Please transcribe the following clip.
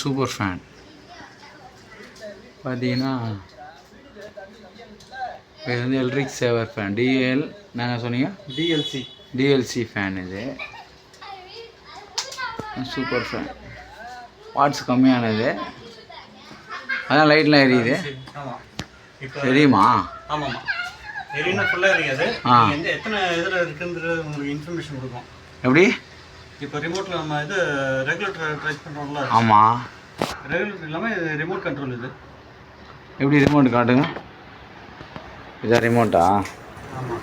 Super fan. பார்த்தீங்கன்னா இது வந்து எலக்ட்ரிக் சேவர் ஃபேன். டிஎல் நாங்கள் சொன்னீங்க? டிஎல்சி டிஎல்சி ஃபேன் இது. Super fan. வாட்ஸ் கம்மியானது. அதான் லைட்லாம் எரியுது. தெரியுமா எரினா ஃபுல்லாக எரியாது. எத்தனை இதில் இருக்குன்றது உங்களுக்கு இன்ஃபர்மேஷன் கொடுக்கும். எப்படி? இப்போ ரிமோட்டில் நம்ம இது ரெகுலேட்டர் ட்ரை பண்ணுறோம்ல ஆமாம் ரெகுலேட்டர் இல்லாமல் இது ரிமோட் கண்ட்ரோல் இது. எப்படி ரிமோட் காட்டுங்க? இதான் ரிமோட்டா ஆமாம்